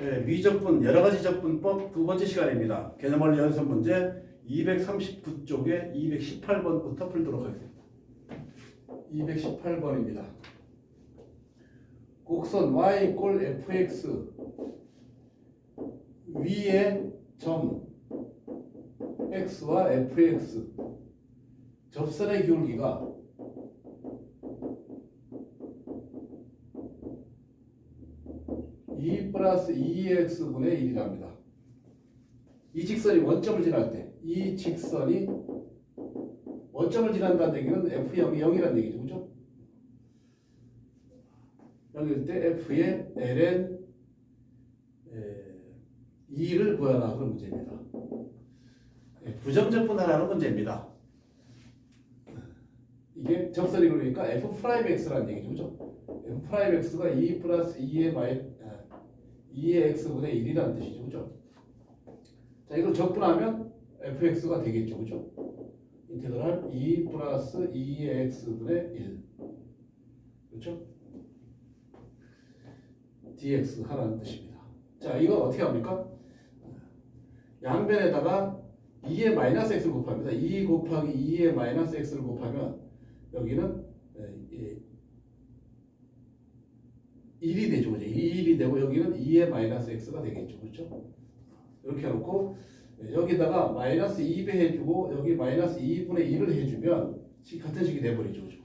예, 미적분 여러 가지 적분법 두 번째 시간입니다. 개념원리 연습 문제 239쪽에 218번부터 풀도록 하겠습니다. 218번입니다. 곡선 y 꼴 fx 위에 점 x와 fx 접선의 기울기가 플러스 2x분의 1이랍니다. 이 직선이 원점을 지날 때, 이 직선이 원점을 지난다는 얘기는 f0이 0이라는 얘기죠. 그죠? 0일 때 f의 ln 2를 구하라 그런 문제입니다. 예, 부정적분하라는 문제입니다. 이게 접선이 그러니까 f 프라임 x라는 얘기죠. 그죠? f 프라임 x가 2 플러스 2의 마이 2의 x분의 1이라는 뜻이죠. 그죠? 자, 이걸 적분하면 fx가 되겠죠. 그죠? 인테그랄 2 플러스 2의 x분의 1. 그렇죠? dx 하라는 뜻입니다. 자, 이거 어떻게 합니까? 양변에다가 2의 마이너스 x를 곱합니다. 2 곱하기 2의 마이너스 x를 곱하면 여기는 예, 1이 되죠. 그죠? 1이 되고 여기는 2의 마이너스 x가 되겠죠. 그렇죠? 이렇게 해놓고 여기다가 마이너스 2배 해주고 여기 마이너스 2분의 1을 해주면 식 같은 식이 돼버리죠. 그죠?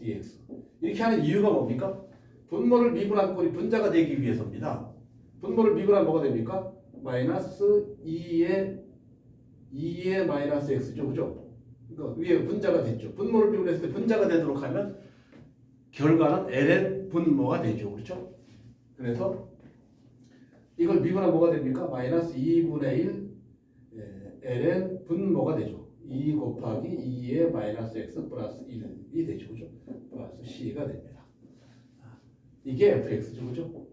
dx. 이렇게 하는 이유가 뭡니까? 분모를 미분한 꼴이 분자가 되기 위해서입니다. 분모를 미분하면 뭐가 됩니까? 마이너스 2의 2의 마이너스 x죠. 그죠? 그러니까 위에 분자가 됐죠. 분모를 미분했을 때 분자가 되도록 하면 결과는 ln 분모가 되죠. 그렇죠? 그래서 이걸 미분하면 뭐가 됩니까? 마이너스 2분의 1 예, ln 분모가 되죠. 2 곱하기 2의 마이너스 x 플러스 1이 되죠. 그죠? 플러스 c가 됩니다. 이게 fx죠. 그죠?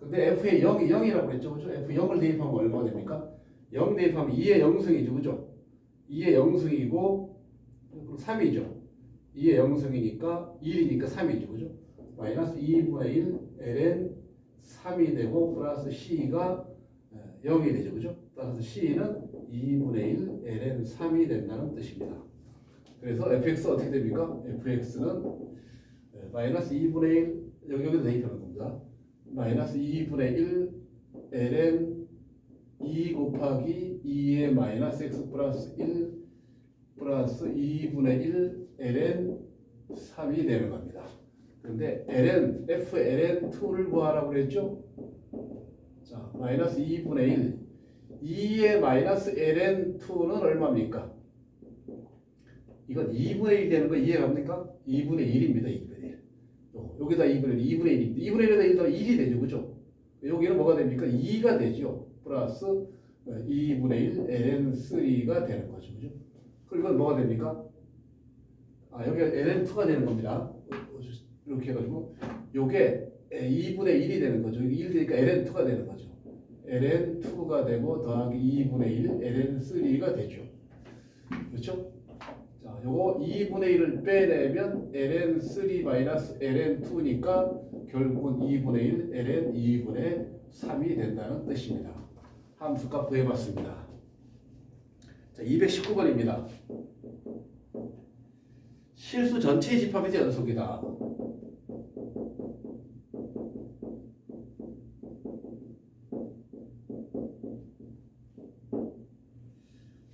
근데 f의 0이 0이라고 그랬죠. 그죠? f 0을 대입하면 얼마가 됩니까? 0 대입하면 2의 0승이죠. 그죠? 2의 0승이고 3이죠. 2의 0승이니까 1이니까 3이죠. 그죠? 마이너스 2분의 1 ln 3이 되고 플러스 c가 0이 되죠. 그죠? 따라서 c는 2분의 1 ln 3이 된다는 뜻입니다. 그래서 fx 어떻게 됩니까? fx는 마이너스 2분의 1 여기 여기다 대입하는 겁니다. 마이너스 2분의 1 ln 2 곱하기 2의 마이너스 x 플러스 1 플러스 2분의 1 ln 3이 되는 겁니다. 그런데 ln f ln 2를 구하라고 그랬죠? 자, 마이너스 2분의 1 2의 마이너스 ln 2는 얼마입니까? 이건 2분의 1이 되는 거 이해갑니까? 2분의 1입니다. 2분의 1. 요, 여기다 2분의 1, 2분의 1입니다. 2분의 1에다 1 더하면 1이 되죠. 그죠? 여기는 뭐가 됩니까? 2가 되죠. 플러스 2분의 1 ln3가 되는 거죠. 그죠? 그리고 이건 뭐가 됩니까? 아, 여기가 ln2가 되는 겁니다. 이렇게 해가지고 요게 2분의 1이 되는 거죠. 1 되니까 ln2가 되는 거죠. ln2가 되고 더하기 2분의 1 ln3가 되죠. 그렇죠? 자, 요거 2분의 1을 빼내면 ln3 마이너스 ln2니까 결국은 2분의 1 ln 2분의 3이 된다는 뜻입니다. 함수값 구해봤습니다. 자, 219번입니다. 실수 전체의 집합에서 연속이다.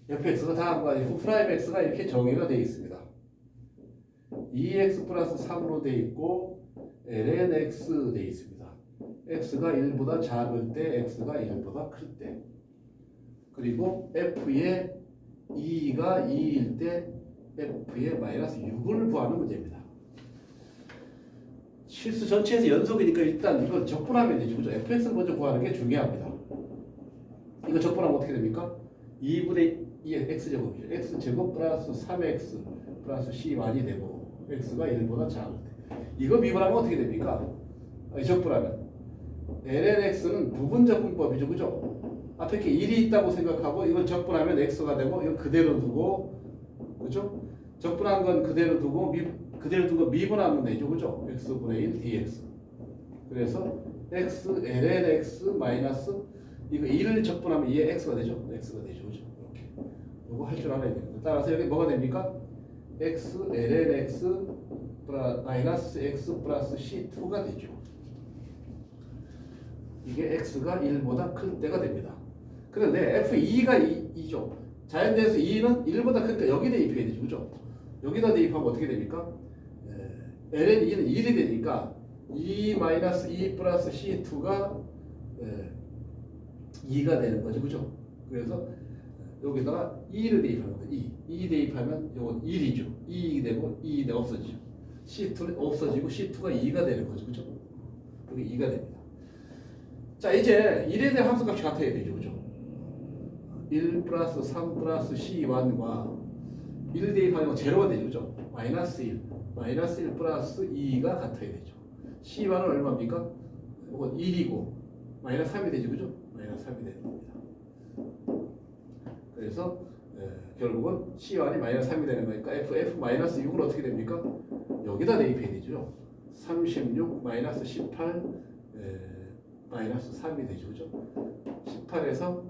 fx가 다음과 같이 프라임 x가 이렇게 정의가 되어 있습니다. 2x 플러스 3으로 되어 있고 ln x 되어 있습니다. x가 1보다 작을 때 x가 1보다 클 때. 그리고 f의 2가 2일 때 f의 마이너스 6을 구하는 문제입니다. 실수 전체에서 연속이니까 일단 이걸 적분하면 되죠. 그죠? fx를 먼저 구하는 게 중요합니다. 이거 적분하면 어떻게 됩니까? 2분의 2의 x제곱이죠. x제곱 플러스 3x 플러스 c1이 되고 x가 1보다 작을 때. 이거 미분하면 어떻게 됩니까? 아니, 적분하면 lnx는 부분 적분법이죠. 그죠? 앞에 이렇게 1이 있다고 생각하고 이걸 적분하면 x가 되고 이건 그대로 두고 그죠? 적분한 건 그대로 두고 미, 그대로 두고 미분하면 되죠. 그죠? x분의 1 dx. 그래서 x ln x 마이너스 이거 2를 적분하면 2에 x가 되죠. x가 되죠. 그죠? 이렇게. 이거 할 줄 알아야 됩니다. 따라서 여기 뭐가 됩니까? x ln x 마이너스 x 플러스 c2가 되죠. 이게 x가 1보다 클 때가 됩니다. 그런데 f2가 2, 죠 자연대에서 2는 1보다 크니까 여기 대입해야 되죠. 그죠? 여기다 대입하면 어떻게 됩니까? 에, ln 2는 1이 되니까 2 마이너스 2 플러스 c2가 2가 되는 거죠. 그죠? 그래서 여기다가 2를 대입하는 거예요. 2. 2 대입하면 이건 1이죠. 2이 되고 2가 없어지죠. C2는 없어지고 C2가 2가 되는 거죠. 그죠? 여기 2가 됩니다. 자, 이제 1에 대한 함수값이 같아야 되죠. 그죠? 1 플러스 3 플러스 C1과 1 대입하면 제로가 되죠. 그죠? 마이너스 1. 마이너스 1 플러스 2가 같아야 되죠. C1은 얼마입니까? 이건 1이고 마이너스 3이 되죠. 그죠? 마이너스 3이 되는 겁니다. 그래서 에, 결국은 C1이 마이너스 3이 되는 거니까 F, F 마이너스 6은 어떻게 됩니까? 여기다 대입해야 되죠. 36 마이너스 18 에, 마이너스 3이 되죠. 그죠? 18에서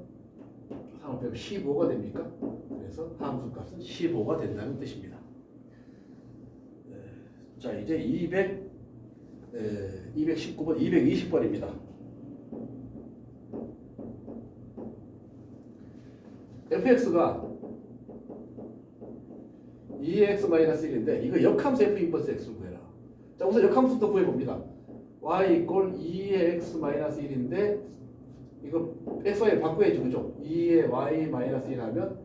3을 빼면 15가 됩니까? 그래서 함수 값은 15가 된다는 뜻입니다. 에, 자, 이제 200, 에, 219번, 220번입니다. fx가 2x-1인데 이거 역함수 f 인버스 x를 구해라. 자 우선 역함수부터 구해봅니다. y 이꼴 2x-1인데 이거 xy를 바꿔야죠. 그죠? 2의 y-1 하면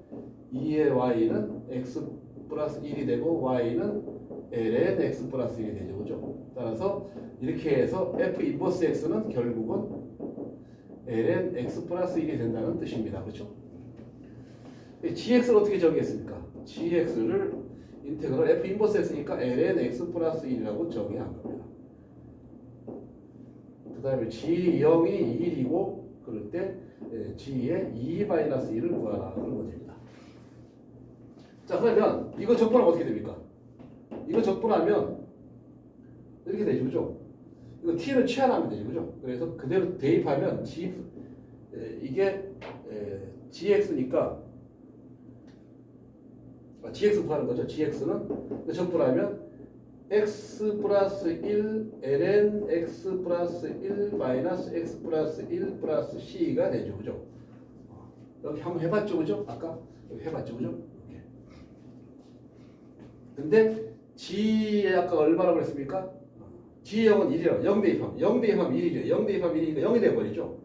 2의 y는 x 플러스 1이 되고 y는 ln x 플러스 1이 되죠. 그죠? 따라서 이렇게 해서 f 인버스 x는 결국은 ln x 플러스 1이 된다는 뜻입니다. 그렇죠? gx를 어떻게 정의했습니까? gx를 인테그럴 f 인버스 x니까 ln x 플러스 1이라고 정의한 겁니다. 그 다음에 g0이 1이고 그럴 때 예, g의 2 마이너스 1을 구하라 그런 문제입니다. 자 그러면 이거 적분하면 어떻게 됩니까? 이거 적분하면 이렇게 되죠, 그죠? 이거 t를 취하하면 되죠, 그죠? 그래서 그대로 대입하면 g 에, 이게 에, gx니까 아, gx 구하는 거죠. gx는 적분하면 x 플러스 1 ln x 플러스 1 마이너스 x 플러스 1 플러스 c가 되죠. 그죠? 어, 여기 한번 해봤죠. 그죠? 아까 여기 해봤죠. 그죠? 이렇게. 근데 g 아까 얼마라고 그랬습니까? g0은 1이라고 0 대입하면 0 대입하면 1이죠. 0 대입하면 1이니까 0이 돼버리죠.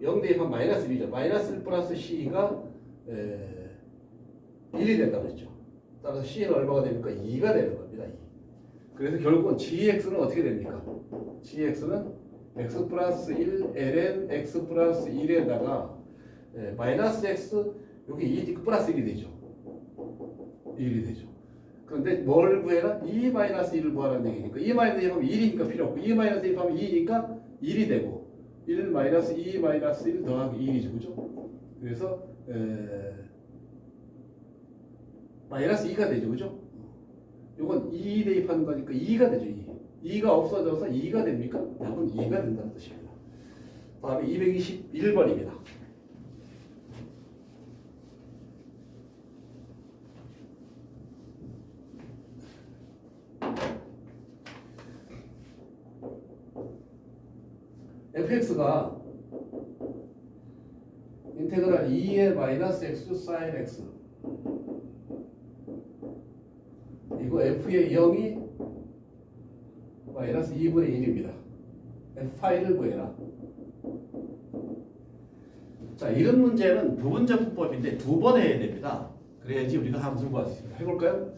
0 대입하면 마이너스 1이죠. 마이너스 1 플러스 c가 에, 1이 된다고 그랬죠. 따라서 c는 얼마가 됩니까? 2가 되는 겁니다. 2. 그래서 결국은 gx는 어떻게 됩니까? gx는 x 플러스 1 ln x 플러스 1에다가 예, 마이너스 x 여기 2 플러스 1이 되죠. 1이 되죠. 그런데 뭘 구해라? 2 마이너스 1을 구하라는 얘기니까 2 마이너스 1 하면 1이니까 필요 없고 2 마이너스 1 하면 2니까 1이 되고 1 마이너스 2 마이너스 1 더하기 1이죠. 그죠? 그래서 에, 마이너스 2가 되죠. 그죠? 이건 2 대입하는 거니까 2가 되죠. 2. 2가 없어져서 2가 됩니까? 답은 2가 된다는 뜻입니다. 다음에 221번입니다. fx가 인테그랄 2의 마이너스 x 사인 x 이거 f의 0이 마이너스 2분의 1입니다. f 파이를 구해라. 자, 이런 문제는 부분적분법인데 두 번 해야 됩니다. 그래야지 우리가 함수를 구할 수 있습니다. 해볼까요?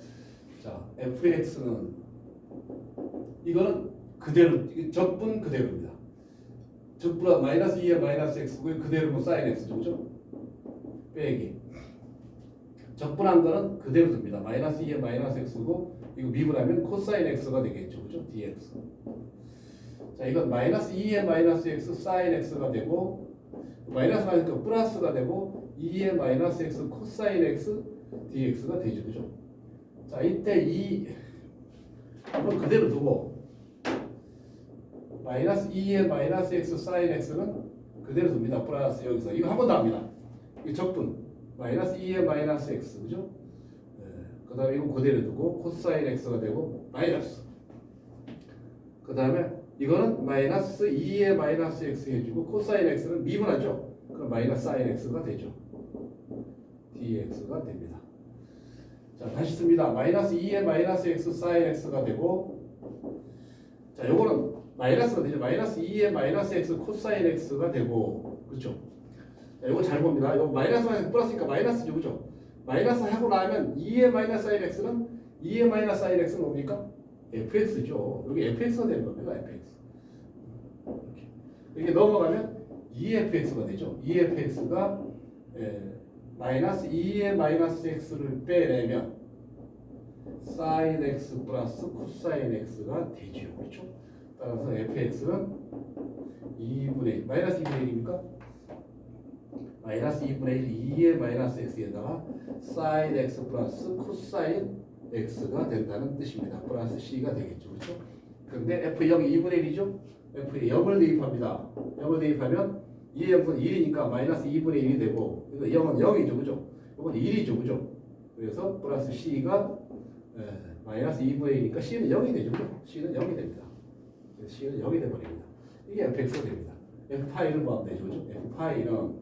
자, fx는 이거는 그대로 적분 그대로입니다. 적분은 마이너스 2에 마이너스 x고 그대로면 사인 x죠, 그죠? 빼기. 적분한 거는 그대로 둡니다. 마이너스 2에 마이너스 x고 이거 미분하면 코사인 x가 되겠죠. 그죠? dx. 자, 이건 마이너스 2에 마이너스 x 사인 x가 되고 마이너스 마이너스 플러스가 되고 2에 마이너스 x 코사인 x dx가 되죠. 그죠? 자, 이때 이 이건 그대로 두고 마이너스 2의 마이너스 x 사인 x는 그대로 둡니다. 플러스 여기서 이거 한 번 더 합니다. 이 적분 마이너스 2의 마이너스 x 그죠? 그 다음에 이거 그대로 두고 코사인 x가 되고 마이너스 그 다음에 이거는 마이너스 2의 마이너스 x 해주고 코사인 x는 미분하죠? 그럼 마이너스 사인 x가 되죠. dx가 됩니다. 자 다시 씁니다. 마이너스 2의 마이너스 x 사인 x가 되고 자 요거는 마이너스가 되죠. 마이너스 2의 마이너스 x 코사인 x가 되고 그렇죠. 자, 이거 잘 봅니다. 이거 마이너스 플러스니까 마이너스죠, 그죠? 마이너스 하고 나면 2의 마이너스 사인 x는 2의 마이너스 사인 x는 뭡니까? fx죠. 여기 fx가 되는 겁니다. fx. 이렇게. 이렇게 넘어가면 2fx가 되죠. 2fx가 예, 마이너스 2의 마이너스 x를 빼내면 사인 x 플러스 코사인 x가 되죠. 그렇죠? 따라서 fx는 2분의 1, 마이너스 2분의 1입니까? 마이너스 2분의 1, 2의 마이너스 x에다가 사인 x 플러스 코사인 x가 된다는 뜻입니다. 플러스 c가 되겠죠. 그렇죠? 그런데 f0이 2분의 1이죠? f에 0을 대입합니다. 0을 대입하면 2의 0은 1이니까 마이너스 2분의 1이 되고 이거 0은 0이죠. 그죠? 이건 1이죠. 그죠? 그래서 플러스 c가 에, 마이너스 2분의 1이니까 c는 0이 되죠. 그죠? c는 0이 됩니다. c는 0이 돼버립니다. 이게 fx가 됩니다. F파이를 구하면 되죠. 그죠? f파이는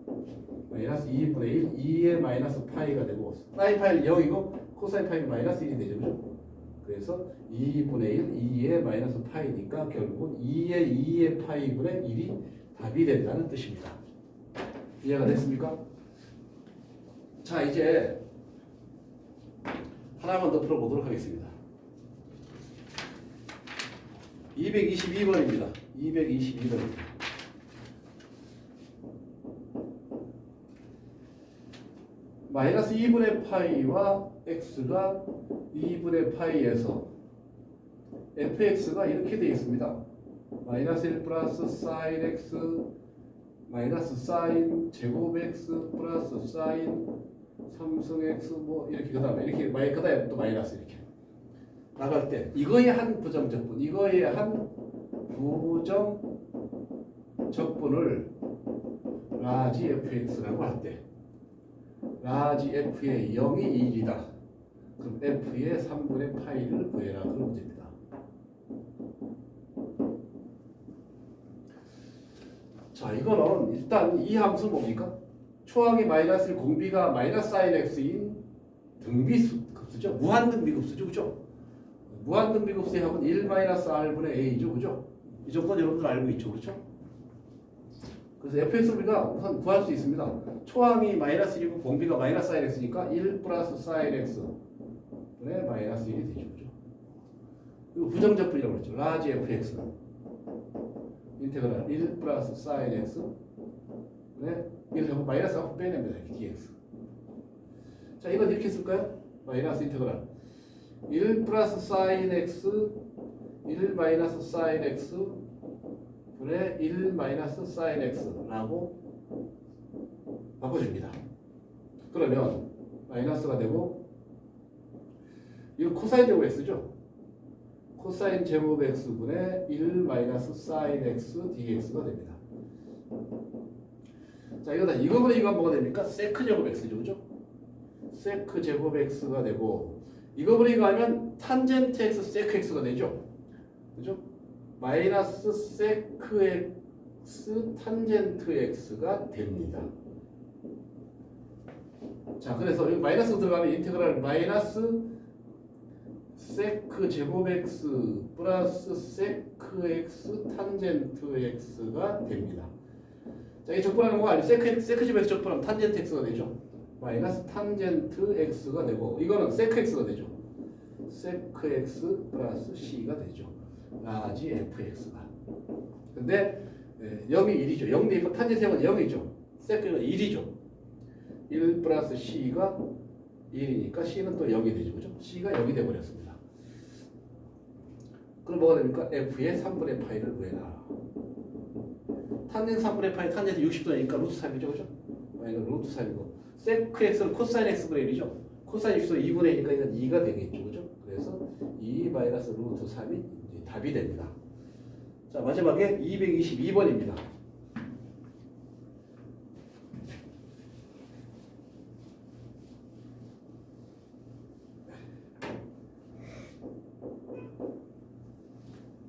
마이너스 2분의 1, 2의 마이너스 파이가 되고 사인 파이는 0이고 코사인 파이는 마이너스 1이 되죠. 그죠? 그래서 2분의 1, 2의 마이너스 파이니까 결국은 2의 2의 파이분의 1이 답이 된다는 뜻입니다. 이해가 됐습니까? 자 이제 하나만 더 풀어보도록 하겠습니다. 222번입니다. 222번입니다. 마이너스 2분의 파이와 x가 2분의 파이에서 fx가 이렇게 되어 있습니다. 마이너스 1 플러스 사인 x 마이너스 사인 제곱 x 플러스 사인 3승 x 뭐 이렇게 그 다음에 이렇게 마이 그 다음에 또 마이너스 이렇게 나갈 때 이거의 한 부정 적분 이거의 한 부정 적분을 라지 fx라고 할 때 라지 f의 0이 1이다. 그럼 f의 3분의 파이를 구해라. 그런 문제입니다. 자, 이거는 일단 이 함수 뭡니까? 초항이 마이너스 1, 공비가 마이너스 사인 x인 등비수 급수죠. 무한 등비 급수죠. 그죠? 무한 등비 급수의 합은 1 마이너스 r분의 a죠. 그죠? 이 정도는 여러분들 알고 있죠. 그렇죠? 그래서 fx 우리가 우선 구할 수 있습니다. 초항이 마이너스 1이고 공비가 마이너스 사인 x니까 1 플러스 사인 x 분의 마이너스 1이 되죠. 이거 부정적분이라고 그랬죠. 라지 fx는 인테그랄 1 플러스 사인 x 분의 1을 하고 마이너스 하고 빼냅니다. dx 자 이건 이렇게 쓸까요? 마이너스 인테그랄 1 플러스 사인 x 1 마이너스 사인 x 분의 1 마이너스 사인 x라고 바꿔줍니다. 그러면 마이너스가 되고 이거 코사인 제곱 x죠? 코사인 제곱 x분의 1 마이너스 사인 x dx가 됩니다. 자 이거다 이거보다 이거 뭐가 됩니까? 세크 제곱 x죠, 그죠? 세크 제곱 x가 되고 이거보다 이거 하면 탄젠트 x 세크 x가 되죠, 그죠? 마이너스 세크 x 탄젠트 x가 됩니다. 자, 그래서 여기 마이너스 들어가면 인테그랄 마이너스 세크 제곱 x 플러스 세크 x 탄젠트 x가 됩니다. 자, 이 적분하는 거 아니에요? 세크 세크 x 적분하면 탄젠트 x가 되죠. 마이너스 탄젠트 x가 되고 이거는 세크 x가 되죠. 세크 x 플러스 c가 되죠. 라지 fx가. 근데 예, 0이 1이죠. 0 대입 탄젠트는 0이죠. 세크는 1이죠. 1 플러스 c가 1이니까 c는 또 0이 되죠. 그죠? c가 0이 돼 버렸습니다. 그럼 뭐가 됩니까? f의 3분의 파이를 구해라. 탄젠 3분의 파이 탄젠트 60도니까 루트 3이죠. 그죠? 마이너스 루트 3이고 세크 x는 코사인 x분의 1이죠. 코사인 60도 2분의 1이니까 이건 2가 되겠죠. 그죠? 그래서 2 마이너스 루트 3이 이제 답이 됩니다. 자, 마지막에 222번입니다.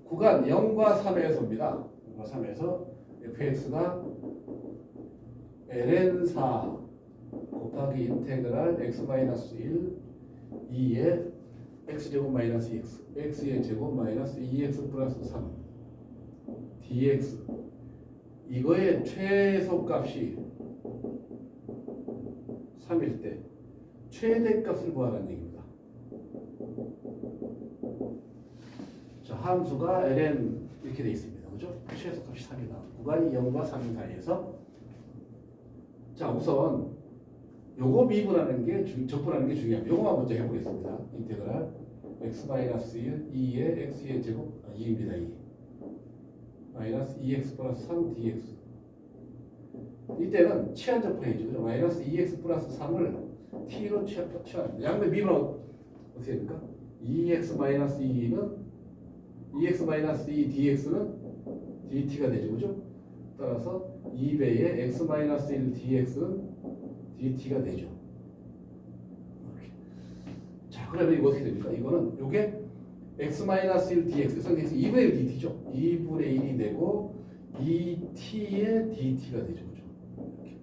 구간 0과 3에서입니다. 0과 3에서 fx가 ln4 곱하기 인테그랄 x-1 2의 x제곱 마이너스 2x x의 제곱 마이너스 2x 플러스 3 dx 이거의 최소값이 3일 때 최대값을 구하라는 얘기입니다. 자, 함수가 ln 이렇게 돼 있습니다. 그죠? 최소값이 3이다. 구간이 0과 3 사이에서 자, 우선 요거 미분하는 게 중, 적분하는 게 중요합니다. 요거만 먼저 해보겠습니다. 인테그랄 x-1 2의 x의 제곱 아, 2입니다. 2 마이너스 2x 플러스 3 dx 이때는 치환 적분해야죠. 그죠? 마이너스 2x 플러스 3을 t로 치환, 치환합니다. 양변 미분하면 어떻게 됩니까? 2x 마이너스 2는 2x 마이너스 2 dx는 dt가 되죠. 그죠? 따라서 2배의 x 마이너스 1 dx는 dt가 되죠. 그러면 이거 어떻게 됩니까? 이거는 요게 x 마이너스 1 dx 성에서 2분의 1 dt죠. 2분의 1이 되고 2t의 dt가 되죠. 그죠? 이렇게.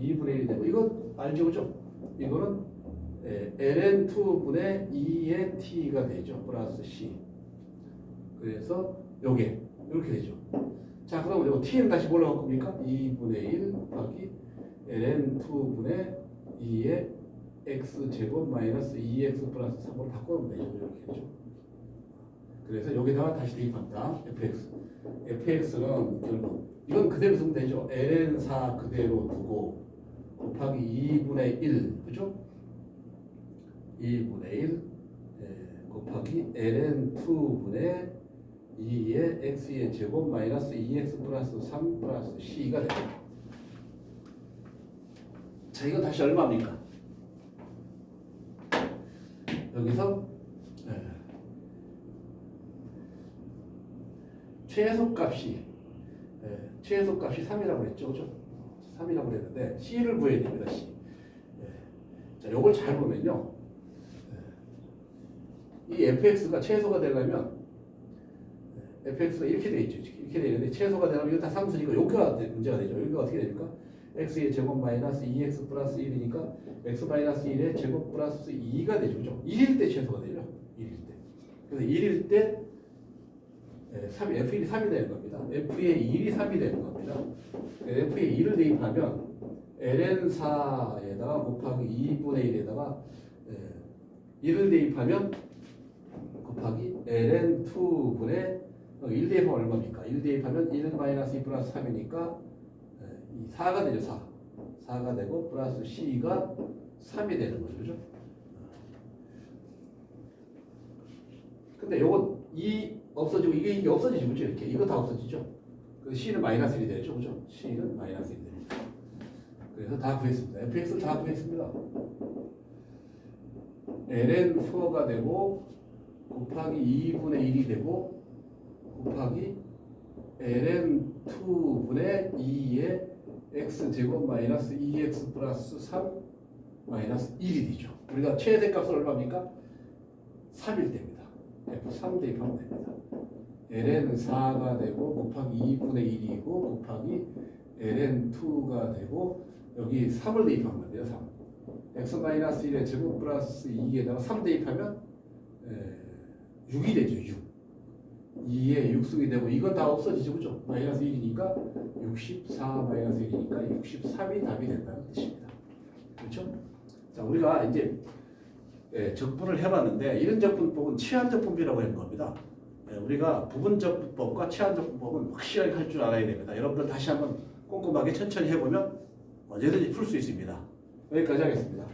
2분의 1이 되고 이거 알죠? 그죠? 이거는 예, ln2분의 2의 t가 되죠. 플러스 c. 그래서 요게 이렇게 되죠. 자, 그럼 이거 t는 다시 바꿀 겁니까? 2분의 1 곱하기 ln2분의 2의 x 제곱 마이너스 2x 플러스 3으로 바꿔놓으면 되죠. 이렇게 되죠. 그래서 여기다가 다시 대입합니다. fx. fx는 결국 이건 그대로 쓰면 되죠. ln4 그대로 두고 곱하기 2분의 1 그죠? 2분의 1 예, 곱하기 ln2분의 2의 x의 제곱 마이너스 2x 플러스 3 플러스 c가 됩니다. 자, 이거 다시 얼마입니까? 여기서 예, 최소값이 예, 최소값이 3이라고 했죠, 그죠? 3이라고 했는데 c를 구해야 됩니다, c. 예. 자, 요걸 잘 보면요, 예, 이 fx가 최소가 되려면 예, fx가 이렇게 돼 있죠, 이렇게 돼 있는데 최소가 되려면 이거 다 상수니까 여기가 문제가 되죠. 여기가 어떻게 됩니까? X의 제곱 마이너스 2x 플러스 1이니까 x 마이너스 1의 제곱 플러스 2가 되죠. 그죠? 1일 때 최소가 되죠. 1일 때. 그래서 1일 때 예, 3, f1이 3이 되는 겁니다. f의 1이 3이 되는 겁니다. f의 2를 대입하면 ln4에다가 곱하기 2분의 1에다가 예, 1을 대입하면 곱하기 ln2분의 1 대입하면 얼마입니까? 1 대입하면 1 마이너스 2 플러스 3이니까 이 4가 되죠, 4. 4가 되고 플러스 C가 3이 되는 거죠. 그죠? 근데 요거 2 없어지고 이게 이게 없어지죠. 그죠? 이렇게. 이거 다 없어지죠. 그 C는 마이너스 1이 되죠. 그죠? C는 마이너스 1이 됩니다. 그래서 다 구했습니다. fx를 다 구했습니다. ln4가 되고 곱하기 2분의 1이 되고 곱하기 ln2분의 2의 x 제곱 마이너스 2x 플러스 3 마이너스 1이 되죠. 우리가 최대값은 얼마입니까? 3일 때입니다. F3 대입하면 됩니다. ln은 4가 되고 곱하기 2분의 1이고 곱하기 ln2가 되고 여기 3을 대입하면 돼요. 3. x 마이너스 1의 제곱 플러스 2에다가 3 대입하면 에, 6이 되죠. 6. 2에 6승이 되고 이건 다 없어지죠. 그죠? 마이너스 1이니까 64 마이너스 1이니까 63이 답이 된다는 뜻입니다. 그렇죠? 자, 우리가 이제 예, 적분을 해봤는데 이런 적분법은 치환적분비라고 하는 겁니다. 예, 우리가 부분적분법과 치환적분법은 확실하게 할 줄 알아야 됩니다. 여러분들 다시 한번 꼼꼼하게 천천히 해보면 언제든지 풀 수 있습니다. 여기까지 하겠습니다.